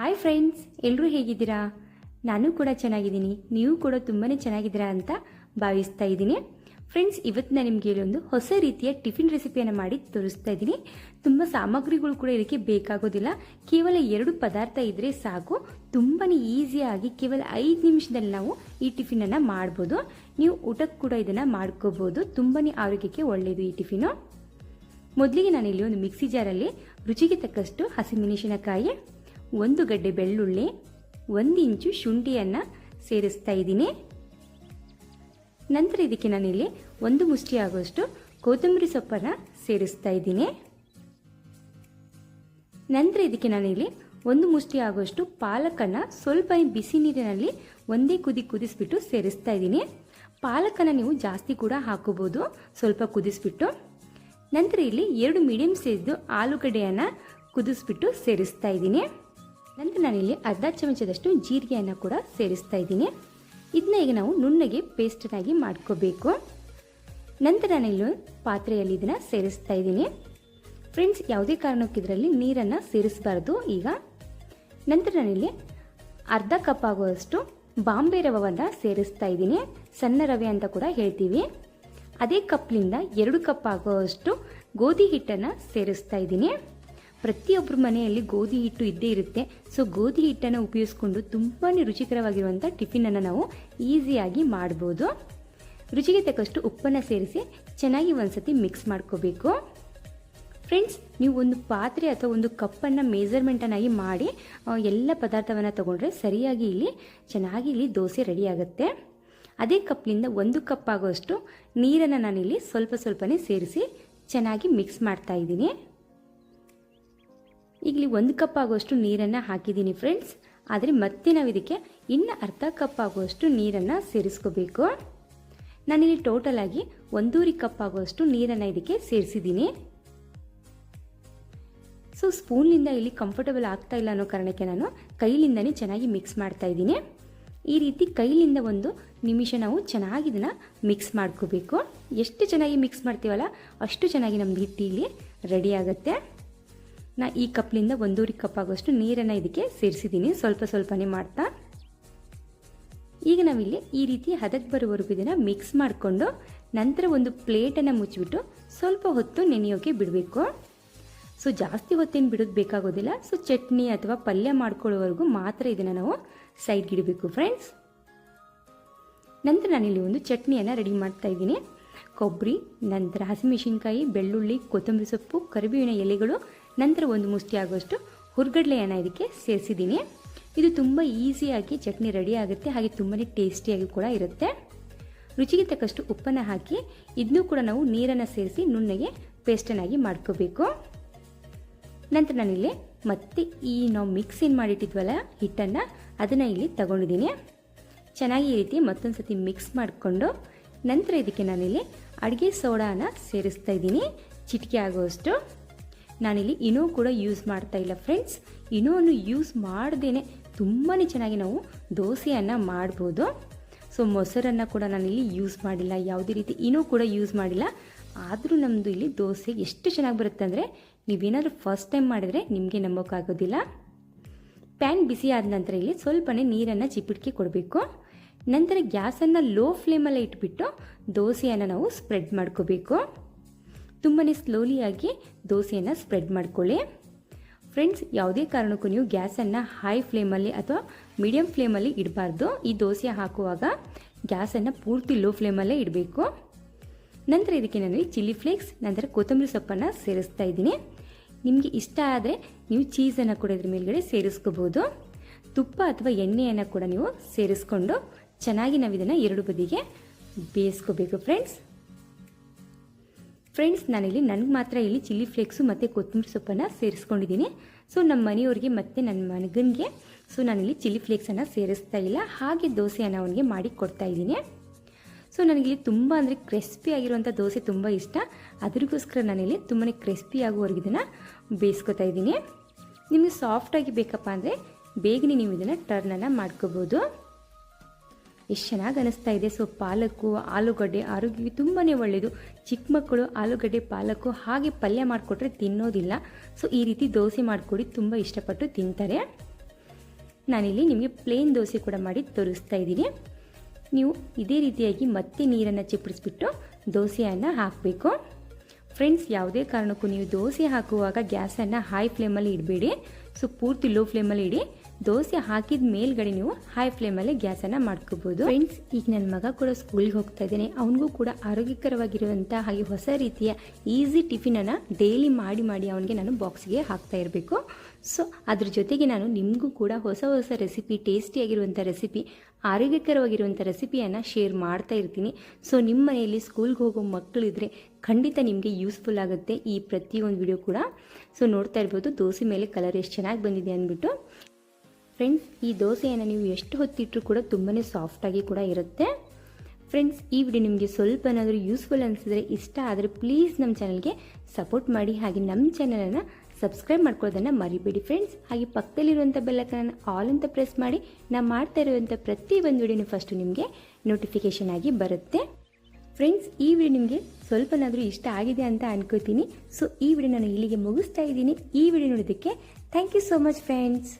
Hi friends ಎಲ್ಲರೂ ಹೇಗಿದ್ದೀರಾ? ನಾನು ಕೂಡ ಚೆನ್ನಾಗಿದ್ದೀನಿ. ನೀವು ಕೂಡ ತುಂಬಾ ಚೆನ್ನಾಗಿದ್ದೀರಾ ಅಂತ ಭಾವಿಸ್ತಾ ಇದ್ದೀನಿ. ಫ್ರೆಂಡ್ಸ್ ಇವತ್ತು ನಾನು ನಿಮಗೆ ಒಂದು ಹೊಸ ರೀತಿಯ ಟಿಫಿನ್ ರೆಸಿಪಿಯನ್ನು ಮಾಡಿ ತೋರಿಸ್ತಾ ಇದ್ದೀನಿ. ತುಂಬ ಸಾಮಗ್ರಿಗಳು ಕೂಡ ಇದಕ್ಕೆ ಬೇಕಾಗೋದಿಲ್ಲ. ಕೇವಲ ಎರಡು ಪದಾರ್ಥ ಇದ್ದರೆ ಸಾಕು. ತುಂಬಾ ಈಸಿಯಾಗಿ ಕೇವಲ ಐದು ನಿಮಿಷದಲ್ಲಿ ನಾವು ಈ ಟಿಫಿನನ್ನು ಮಾಡ್ಬೋದು. ನೀವು ಊಟಕ್ಕೆ ಕೂಡ ಇದನ್ನು ಮಾಡ್ಕೋಬೋದು. ತುಂಬಾ ಆರೋಗ್ಯಕ್ಕೆ ಒಳ್ಳೆಯದು ಈ ಟಿಫಿನು. ಮೊದಲಿಗೆ ನಾನಿಲ್ಲಿ ಒಂದು ಮಿಕ್ಸಿ ಜಾರಲ್ಲಿ ರುಚಿಗೆ ತಕ್ಕಷ್ಟು ಹಸಿಮೆಣಸಿನಕಾಯಿ ಒಂದು ಗಡ್ಡೆ ಬೆಳ್ಳುಳ್ಳಿ, ಒಂದು ಇಂಚು ಶುಂಠಿಯನ್ನು ಸೇರಿಸ್ತಾ ಇದ್ದೀನಿ. ನಂತರ ಇದಕ್ಕೆ ನಾನಿಲ್ಲಿ ಒಂದು ಮುಷ್ಟಿ ಆಗುವಷ್ಟು ಕೊತ್ತಂಬರಿ ಸೊಪ್ಪನ್ನು ಸೇರಿಸ್ತಾ ಇದ್ದೀನಿ. ನಂತರ ಇದಕ್ಕೆ ನಾನಿಲ್ಲಿ ಒಂದು ಮುಷ್ಟಿ ಆಗುವಷ್ಟು ಪಾಲಕನ್ನು ಸ್ವಲ್ಪ ಬಿಸಿ ನೀರಿನಲ್ಲಿ ಒಂದೇ ಕುದಿ ಕುದಿಸ್ಬಿಟ್ಟು ಸೇರಿಸ್ತಾ ಇದ್ದೀನಿ. ಪಾಲಕನ್ನು ನೀವು ಜಾಸ್ತಿ ಕೂಡ ಹಾಕೋಬೋದು, ಸ್ವಲ್ಪ ಕುದಿಸ್ಬಿಟ್ಟು. ನಂತರ ಇಲ್ಲಿ ಎರಡು ಮೀಡಿಯಂ ಸೈಜ್ದು ಆಲೂಗಡ್ಡೆಯನ್ನು ಕುದಿಸ್ಬಿಟ್ಟು ಸೇರಿಸ್ತಾ ಇದ್ದೀನಿ. ನಂತರ ನಾನಿಲ್ಲಿ ಅರ್ಧ ಚಮಚದಷ್ಟು ಜೀರಿಗೆಯನ್ನು ಕೂಡ ಸೇರಿಸ್ತಾ ಇದ್ದೀನಿ. ಇದನ್ನ ಈಗ ನಾವು ನುಣ್ಣಗೆ ಪೇಸ್ಟನ್ನಾಗಿ ಮಾಡ್ಕೋಬೇಕು. ನಂತರ ನಾನಿಲ್ಲಿ ಪಾತ್ರೆಯಲ್ಲಿ ಇದನ್ನು ಸೇರಿಸ್ತಾ ಇದ್ದೀನಿ. ಫ್ರೆಂಡ್ಸ್ ಯಾವುದೇ ಕಾರಣಕ್ಕೂ ಇದರಲ್ಲಿ ನೀರನ್ನು ಸೇರಿಸಬಾರ್ದು ಈಗ. ನಂತರ ನಾನಿಲ್ಲಿ ಅರ್ಧ ಕಪ್ ಆಗುವಷ್ಟು ಬಾಂಬೆ ರವವನ್ನು ಸೇರಿಸ್ತಾ ಇದ್ದೀನಿ. ಸಣ್ಣ ರವೆ ಅಂತ ಕೂಡ ಹೇಳ್ತೀವಿ. ಅದೇ ಕಪ್ಲಿಂದ ಎರಡು ಕಪ್ ಆಗುವಷ್ಟು ಗೋಧಿ ಹಿಟ್ಟನ್ನು ಸೇರಿಸ್ತಾ ಇದ್ದೀನಿ. ಪ್ರತಿಯೊಬ್ಬರ ಮನೆಯಲ್ಲಿ ಗೋಧಿ ಹಿಟ್ಟು ಇದ್ದೇ ಇರುತ್ತೆ. ಸೊ ಗೋಧಿ ಹಿಟ್ಟನ್ನು ಉಪಯೋಗಿಸ್ಕೊಂಡು ತುಂಬಾ ರುಚಿಕರವಾಗಿರುವಂಥ ಟಿಫಿನನ್ನು ನಾವು ಈಸಿಯಾಗಿ ಮಾಡ್ಬೋದು. ರುಚಿಗೆ ತಕ್ಕಷ್ಟು ಉಪ್ಪನ್ನು ಸೇರಿಸಿ ಚೆನ್ನಾಗಿ ಒಂದ್ಸತಿ ಮಿಕ್ಸ್ ಮಾಡ್ಕೋಬೇಕು. ಫ್ರೆಂಡ್ಸ್ ನೀವು ಒಂದು ಪಾತ್ರೆ ಅಥವಾ ಒಂದು ಕಪ್ಪನ್ನು ಮೇಜರ್ಮೆಂಟನ್ನಾಗಿ ಮಾಡಿ ಎಲ್ಲ ಪದಾರ್ಥವನ್ನು ತೊಗೊಂಡ್ರೆ ಸರಿಯಾಗಿ ಇಲ್ಲಿ, ಚೆನ್ನಾಗಿ ಇಲ್ಲಿ ದೋಸೆ ರೆಡಿ ಆಗುತ್ತೆ. ಅದೇ ಕಪ್ನಿಂದ ಒಂದು ಕಪ್ ಆಗೋಷ್ಟು ನೀರನ್ನು ನಾನಿಲ್ಲಿ ಸ್ವಲ್ಪ ಸ್ವಲ್ಪನೇ ಸೇರಿಸಿ ಚೆನ್ನಾಗಿ ಮಿಕ್ಸ್ ಮಾಡ್ತಾ ಇದ್ದೀನಿ. ಈಗಲಿ ಒಂದು ಕಪ್ ಆಗುವಷ್ಟು ನೀರನ್ನು ಹಾಕಿದ್ದೀನಿ ಫ್ರೆಂಡ್ಸ್ ಆದರೆ ಮತ್ತೆ ನಾವು ಇದಕ್ಕೆ ಇನ್ನು ಅರ್ಧ ಕಪ್ ಆಗುವಷ್ಟು ನೀರನ್ನು ಸೇರಿಸ್ಕೋಬೇಕು. ನಾನಿಲ್ಲಿ ಟೋಟಲ್ ಆಗಿ ಒಂದೂವರೆ ಕಪ್ ಆಗುವಷ್ಟು ನೀರನ್ನು ಇದಕ್ಕೆ ಸೇರಿಸಿದ್ದೀನಿ. ಸೊ ಸ್ಪೂನ್ನಿಂದ ಇಲ್ಲಿ ಕಂಫರ್ಟಬಲ್ ಆಗ್ತಾ ಇಲ್ಲ ಅನ್ನೋ ಕಾರಣಕ್ಕೆ ನಾನು ಕೈಲಿಂದನೇ ಚೆನ್ನಾಗಿ ಮಿಕ್ಸ್ ಮಾಡ್ತಾ ಇದ್ದೀನಿ. ಈ ರೀತಿ ಕೈಲಿಂದ ಒಂದು ನಿಮಿಷ ನಾವು ಚೆನ್ನಾಗಿ ಇದನ್ನು ಮಿಕ್ಸ್ ಮಾಡ್ಕೋಬೇಕು. ಎಷ್ಟು ಚೆನ್ನಾಗಿ ಮಿಕ್ಸ್ ಮಾಡ್ತೀವಲ್ಲ, ಅಷ್ಟು ಚೆನ್ನಾಗಿ ನಮ್ಮ ಹಿಟ್ಟಿ ಇಲ್ಲಿ ರೆಡಿ ಆಗುತ್ತೆ. ನಾ ಈ ಕಪ್ಲಿಂದ ಒಂದೂವರೆ ಕಪ್ ಆಗೋಷ್ಟು ನೀರನ್ನು ಇದಕ್ಕೆ ಸೇರಿಸಿದ್ದೀನಿ. ಸ್ವಲ್ಪ ಸ್ವಲ್ಪನೇ ಮಾಡ್ತಾ. ಈಗ ನಾವಿಲ್ಲಿ ಈ ರೀತಿ ಹದಕ್ಕೆ ಬರುವವರೆಗೂ ಇದನ್ನು ಮಿಕ್ಸ್ ಮಾಡಿಕೊಂಡು ನಂತರ ಒಂದು ಪ್ಲೇಟನ್ನು ಮುಚ್ಚಿಬಿಟ್ಟು ಸ್ವಲ್ಪ ಹೊತ್ತು ನೆನೆಯೋಕೆ ಬಿಡಬೇಕು. ಸೊ ಜಾಸ್ತಿ ಹೊತ್ತೇನು ಬಿಡೋದು ಬೇಕಾಗೋದಿಲ್ಲ. ಸೊ ಚಟ್ನಿ ಅಥವಾ ಪಲ್ಯ ಮಾಡ್ಕೊಳ್ಳೋವರೆಗೂ ಮಾತ್ರ ಇದನ್ನು ನಾವು ಸೈಡ್ಗೆ ಇಡಬೇಕು ಫ್ರೆಂಡ್ಸ್ ನಂತರ ನಾನಿಲ್ಲಿ ಒಂದು ಚಟ್ನಿಯನ್ನು ರೆಡಿ ಮಾಡ್ತಾ ಇದ್ದೀನಿ. ಕೊಬ್ಬರಿ ನಂತರ ಹಸಿಮೆಣಸಿನ್ಕಾಯಿ, ಬೆಳ್ಳುಳ್ಳಿ, ಕೊತ್ತಂಬರಿ ಸೊಪ್ಪು, ಕರಿಬೇವಿನ ಎಲೆಗಳು ನಂತರ ಒಂದು ಮುಷ್ಟಿ ಆಗುವಷ್ಟು ಹುರ್ಗಡ್ಲೆಯನ್ನು ಇದಕ್ಕೆ ಸೇರಿಸಿದ್ದೀನಿ. ಇದು ತುಂಬ ಈಸಿಯಾಗಿ ಚಟ್ನಿ ರೆಡಿ ಆಗುತ್ತೆ, ಹಾಗೆ ತುಂಬಾ ಟೇಸ್ಟಿಯಾಗಿ ಕೂಡ ಇರುತ್ತೆ. ರುಚಿಗೆ ತಕ್ಕಷ್ಟು ಉಪ್ಪನ್ನು ಹಾಕಿ ಇದನ್ನೂ ಕೂಡ ನಾವು ನೀರನ್ನು ಸೇರಿಸಿ ನುಣ್ಣಗೆ ಪೇಸ್ಟನ್ನಾಗಿ ಮಾಡ್ಕೋಬೇಕು. ನಂತರ ನಾನಿಲ್ಲಿ ಮತ್ತೆ ಈ ನಾವು ಮಿಕ್ಸ್ ಏನು ಮಾಡಿಟ್ಟಿದ್ವಲ್ಲ, ಹಿಟ್ಟನ್ನು, ಅದನ್ನು ಇಲ್ಲಿ ತಗೊಂಡಿದ್ದೀನಿ. ಚೆನ್ನಾಗಿ ಈ ರೀತಿ ಮತ್ತೊಂದು ಸತಿ ಮಿಕ್ಸ್ ಮಾಡಿಕೊಂಡು, ನಂತರ ಇದಕ್ಕೆ ನಾನಿಲ್ಲಿ ಅಡುಗೆ ಸೋಡಾನ ಸೇರಿಸ್ತಾ ಇದ್ದೀನಿ. ಚಿಟಿಕೆ ಆಗುವಷ್ಟು. ನಾನಿಲ್ಲಿ ಇನೋ ಕೂಡ ಯೂಸ್ ಮಾಡ್ತಾ ಇಲ್ಲ ಫ್ರೆಂಡ್ಸ್ ಇನೋವನ್ನು ಯೂಸ್ ಮಾಡ್ದೇ ತುಂಬಾ ಚೆನ್ನಾಗಿ ನಾವು ದೋಸೆಯನ್ನು ಮಾಡ್ಬೋದು. ಸೊ ಮೊಸರನ್ನು ಕೂಡ ನಾನಿಲ್ಲಿ ಯೂಸ್ ಮಾಡಿಲ್ಲ. ಯಾವುದೇ ರೀತಿ ಇನೋ ಕೂಡ ಯೂಸ್ ಮಾಡಿಲ್ಲ. ಆದರೂ ನಮ್ಮದು ಇಲ್ಲಿ ದೋಸೆ ಎಷ್ಟು ಚೆನ್ನಾಗಿ ಬರುತ್ತೆ ಅಂದರೆ, ನೀವೇನಾದರೂ ಫಸ್ಟ್ ಟೈಮ್ ಮಾಡಿದರೆ ನಿಮಗೆ ನಂಬೋಕ್ಕಾಗೋದಿಲ್ಲ ಪ್ಯಾನ್ ಬಿಸಿ ಆದ ನಂತರ ಇಲ್ಲಿ ಸ್ವಲ್ಪನೇ ನೀರನ್ನು ಚಿಪಿಟ್ಕೆ ಕೊಡಬೇಕು. ನಂತರ ಗ್ಯಾಸನ್ನು ಲೋ ಫ್ಲೇಮಲ್ಲೇ ಇಟ್ಬಿಟ್ಟು ದೋಸೆಯನ್ನು ನಾವು ಸ್ಪ್ರೆಡ್ ಮಾಡ್ಕೋಬೇಕು. ತುಂಬಾ ಸ್ಲೋಲಿಯಾಗಿ ದೋಸೆಯನ್ನು ಸ್ಪ್ರೆಡ್ ಮಾಡಿಕೊಳ್ಳಿ. ಫ್ರೆಂಡ್ಸ್ ಯಾವುದೇ ಕಾರಣಕ್ಕೂ ನೀವು ಗ್ಯಾಸನ್ನು ಹೈ ಫ್ಲೇಮಲ್ಲಿ ಅಥವಾ ಮೀಡಿಯಂ ಫ್ಲೇಮಲ್ಲಿ ಇಡಬಾರ್ದು. ಈ ದೋಸೆ ಹಾಕುವಾಗ ಗ್ಯಾಸನ್ನು ಪೂರ್ತಿ ಲೋ ಫ್ಲೇಮಲ್ಲೇ ಇಡಬೇಕು. ನಂತರ ಇದಕ್ಕೆ ನಾನು ಚಿಲ್ಲಿ ಫ್ಲೇಕ್ಸ್ ನಂತರ ಕೊತ್ತಂಬರಿ ಸೊಪ್ಪನ್ನು ಸೇರಿಸ್ತಾ ಇದ್ದೀನಿ. ನಿಮಗೆ ಇಷ್ಟ ಆದರೆ ನೀವು ಚೀಸನ್ನು ಕೂಡ ಇದ್ರ ಮೇಲ್ಗಡೆ ಸೇರಿಸ್ಕೋಬೋದು. ತುಪ್ಪ ಅಥವಾ ಎಣ್ಣೆಯನ್ನು ಕೂಡ ನೀವು ಸೇರಿಸ್ಕೊಂಡು ಚೆನ್ನಾಗಿ ನಾವು ಇದನ್ನು ಎರಡು ಬದಿಗೆ ಬೇಯಿಸ್ಕೋಬೇಕು ಫ್ರೆಂಡ್ಸ್ ಫ್ರೆಂಡ್ಸ್ ನಾನಿಲ್ಲಿ ನನಗೆ ಮಾತ್ರ ಇಲ್ಲಿ ಚಿಲ್ಲಿ ಫ್ಲೇಕ್ಸು ಮತ್ತು ಕೊತ್ತಂಬರಿ ಸೊಪ್ಪನ್ನು ಸೇರಿಸ್ಕೊಂಡಿದ್ದೀನಿ. ಸೊ ನಮ್ಮ ಮನೆಯವ್ರಿಗೆ ಮತ್ತು ನನ್ನ ಮಗನಿಗೆ ಸೊ ನಾನಿಲ್ಲಿ ಚಿಲ್ಲಿ ಫ್ಲೇಕ್ಸನ್ನು ಸೇರಿಸ್ತಾ ಇಲ್ಲ. ಹಾಗೆ ದೋಸೆಯನ್ನು ಅವನಿಗೆ ಮಾಡಿ ಕೊಡ್ತಾ ಇದ್ದೀನಿ. ಸೊ ನನಗಿಲ್ಲಿ ತುಂಬ ಅಂದರೆ ಕ್ರಿಸ್ಪಿ ಆಗಿರುವಂಥ ದೋಸೆ ತುಂಬ ಇಷ್ಟ. ಅದ್ರಿಗೋಸ್ಕರ ನಾನಿಲ್ಲಿ ತುಂಬಾ ಕ್ರಿಸ್ಪಿ ಆಗುವವರೆಗೆ ಇದನ್ನು ಬೇಯಿಸ್ಕೊತಾ ಇದ್ದೀನಿ. ನಿಮಗೆ ಸಾಫ್ಟಾಗಿ ಬೇಕಪ್ಪ ಅಂದರೆ ಬೇಗನೆ ನೀವು ಇದನ್ನು ಟರ್ನನ್ನು ಮಾಡ್ಕೋಬೋದು. ಎಷ್ಟು ಚೆನ್ನಾಗಿ ಅನಿಸ್ತಾ ಇದೆ. ಸೊ ಪಾಲಕ್ಕು, ಆಲೂಗಡ್ಡೆ ಆರೋಗ್ಯಕ್ಕೆ ತುಂಬಾ ಒಳ್ಳೆಯದು ಚಿಕ್ಕ ಮಕ್ಕಳು ಆಲೂಗಡ್ಡೆ, ಪಾಲಕ್ಕು ಹಾಗೆ ಪಲ್ಯ ಮಾಡಿಕೊಟ್ರೆ ತಿನ್ನೋದಿಲ್ಲ. ಸೊ ಈ ರೀತಿ ದೋಸೆ ಮಾಡಿಕೊಡಿ. ತುಂಬ ಇಷ್ಟಪಟ್ಟು ತಿಂತಾರೆ. ನಾನಿಲ್ಲಿ ನಿಮಗೆ ಪ್ಲೇನ್ ದೋಸೆ ಕೂಡ ಮಾಡಿ ತೋರಿಸ್ತಾ ಇದ್ದೀನಿ. ನೀವು ಇದೇ ರೀತಿಯಾಗಿ ಮತ್ತೆ ನೀರನ್ನು ಚಿಪ್ಪಡಿಸ್ಬಿಟ್ಟು ದೋಸೆಯನ್ನು ಹಾಕಬೇಕು. ಫ್ರೆಂಡ್ಸ್ ಯಾವುದೇ ಕಾರಣಕ್ಕೂ ನೀವು ದೋಸೆ ಹಾಕುವಾಗ ಗ್ಯಾಸನ್ನು ಹೈ ಫ್ಲೇಮಲ್ಲಿ ಇಡಬೇಡಿ. ಸೊ ಪೂರ್ತಿ ಲೋ ಫ್ಲೇಮಲ್ಲಿ ಇಡಿ. ದೋಸೆ ಹಾಕಿದ ಮೇಲ್ಗಡೆ ನೀವು ಹೈ ಫ್ಲೇಮಲ್ಲಿ ಗ್ಯಾಸನ್ನು ಮಾಡ್ಕೋಬೋದು. ಫ್ರೆಂಡ್ಸ್ ಈಗ ನನ್ನ ಮಗ ಕೂಡ ಸ್ಕೂಲ್ಗೆ ಹೋಗ್ತಾ ಇದ್ದೇನೆ. ಅವನಿಗೂ ಕೂಡ ಆರೋಗ್ಯಕರವಾಗಿರುವಂಥ ಹಾಗೆ ಹೊಸ ರೀತಿಯ ಈಸಿ ಟಿಫಿನನ್ನು ಡೈಲಿ ಮಾಡಿ ಮಾಡಿ ಅವನಿಗೆ ನಾನು ಬಾಕ್ಸ್ಗೆ ಹಾಕ್ತಾ ಇರಬೇಕು. ಸೊ ಅದ್ರ ಜೊತೆಗೆ ನಾನು ನಿಮಗೂ ಕೂಡ ಹೊಸ ಹೊಸ ರೆಸಿಪಿ ಟೇಸ್ಟಿಯಾಗಿರುವಂಥ ರೆಸಿಪಿ ಆರೋಗ್ಯಕರವಾಗಿರುವಂಥ ರೆಸಿಪಿಯನ್ನು ಶೇರ್ ಮಾಡ್ತಾ ಇರ್ತೀನಿ. ಸೊ ನಿಮ್ಮ ಮನೆಯಲ್ಲಿ ಸ್ಕೂಲ್ಗೆ ಹೋಗೋ ಮಕ್ಕಳಿದ್ರೆ ಖಂಡಿತ ನಿಮಗೆ ಯೂಸ್ಫುಲ್ ಆಗುತ್ತೆ ಈ ಪ್ರತಿಯೊಂದು ವಿಡಿಯೋ ಕೂಡ. ಸೊ ನೋಡ್ತಾ ಇರ್ಬೋದು, ದೋಸೆ ಮೇಲೆ ಕಲರ್ ಎಷ್ಟು ಚೆನ್ನಾಗಿ ಬಂದಿದೆ ಅಂದ್ಬಿಟ್ಟು. ಫ್ರೆಂಡ್ಸ್ ಈ ದೋಸೆಯನ್ನು ನೀವು ಎಷ್ಟು ಹೊತ್ತಿಟ್ಟರೂ ಕೂಡ ತುಂಬಾ ಸಾಫ್ಟಾಗಿ ಕೂಡ ಇರುತ್ತೆ. ಫ್ರೆಂಡ್ಸ್ ಈ ವಿಡಿಯೋ ನಿಮಗೆ ಸ್ವಲ್ಪ ಏನಾದರೂ ಯೂಸ್ಫುಲ್ ಅನಿಸಿದ್ರೆ, ಇಷ್ಟ ಆದರೆ ಪ್ಲೀಸ್ ನಮ್ಮ ಚಾನಲ್ಗೆ ಸಪೋರ್ಟ್ ಮಾಡಿ. ಹಾಗೆ ನಮ್ಮ ಚಾನಲನ್ನು ಸಬ್ಸ್ಕ್ರೈಬ್ ಮಾಡ್ಕೊಳ್ಳೋದನ್ನು ಮರಿಬೇಡಿ. ಫ್ರೆಂಡ್ಸ್ ಹಾಗೆ ಪಕ್ಕದಲ್ಲಿರುವಂಥ ಬೆಲ್ಲಕನನ್ನು ಆಲ್ ಅಂತ ಪ್ರೆಸ್ ಮಾಡಿ. ನಾವು ಮಾಡ್ತಾ ಇರುವಂಥ ಪ್ರತಿ ಒಂದು ವಿಡಿಯೋನು ಫಸ್ಟು ನಿಮಗೆ ನೋಟಿಫಿಕೇಷನ್ ಆಗಿ ಬರುತ್ತೆ. ಫ್ರೆಂಡ್ಸ್ ಈ ವಿಡಿಯೋ ನಿಮಗೆ ಸ್ವಲ್ಪನಾದರೂ ಇಷ್ಟ ಆಗಿದೆ ಅಂತ ಅನ್ಕೋತೀನಿ. ಸೊ ಈ ವಿಡಿಯೋ ನಾನು ಇಲ್ಲಿಗೆ ಮುಗಿಸ್ತಾ ಇದ್ದೀನಿ. ಈ ವಿಡಿಯೋ ನೋಡೋದಕ್ಕೆ thank you so much friends